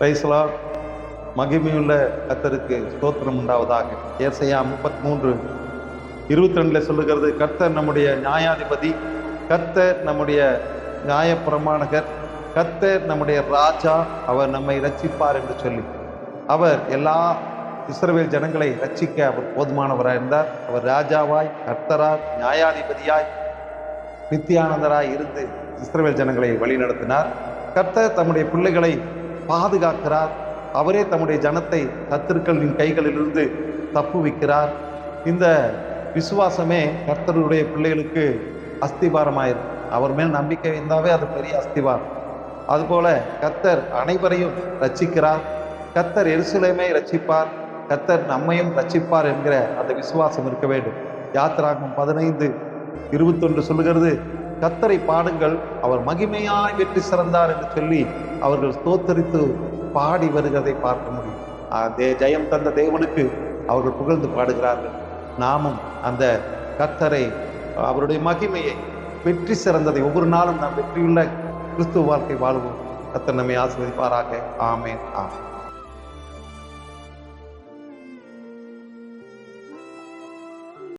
பைசலா மகிமையுள்ள கத்தருக்கு ஸ்தோத்திரம் உண்டாவதாக. ஏசையா முப்பத்தி மூன்று இருபத்தி ரெண்டில் சொல்லுகிறது கர்த்தர் நம்முடைய நியாயாதிபதி கர்த்தர் நம்முடைய நியாயப்பிரமாணகர் கர்த்தர் நம்முடைய ராஜா அவர் நம்மை ரட்சிப்பார் என்று சொல்லி. அவர் எல்லா இஸ்ரவேல் ஜனங்களை ரட்சிக்க அவர் போதுமானவராக இருந்தார். அவர் ராஜாவாய் கர்த்தராய் நியாயாதிபதியாய் நித்தியானந்தராய் இருந்து இஸ்ரவேல் ஜனங்களை வழிநடத்தினார். கர்த்தர் தம்முடைய பிள்ளைகளை பாதுகாக்கிறார். அவரே தம்முடைய ஜனத்தை சத்துருக்களின் கைகளிலிருந்து தப்புவிக்கிறார் இந்த விசுவாசமே கர்த்தருடைய பிள்ளைகளுக்கு அஸ்திபாரமாயிருக்கு அவர் மேல் நம்பிக்கை இருந்தாவே அது பெரிய அஸ்திபாரம் அதுபோல கர்த்தர் அனைவரையும் ரட்சிக்கிறார். கர்த்தர் எருசலேமே ரட்சிப்பார். கர்த்தர் நம்மையும் ரட்சிப்பார் என்கிற அந்த விசுவாசம் இருக்க வேண்டும். யாத்திராகும் பதினைந்து இருபத்தொன்று சொல்லுகிறது கத்தரை பாடுங்கள். அவர் மகிமையாய் வெற்றி சிறந்தார் என்று சொல்லி அவர்கள் தோத்தரித்து பாடி வருகிறதை பார்க்க முடியும். அதே ஜெயம் தந்த தேவனுக்கு அவர்கள் புகழ்ந்து பாடுகிறார்கள். நாமும் அந்த கத்தரை அவருடைய மகிமையை வெற்றி சிறந்ததை ஒவ்வொரு நாளும் நாம் வெற்றியுள்ள கிறிஸ்துவ வாழ்க்கை வாழ்வோம். கத்தர் நம்மை ஆசிரியப்பாராக ஆமேன். ஆமேன்.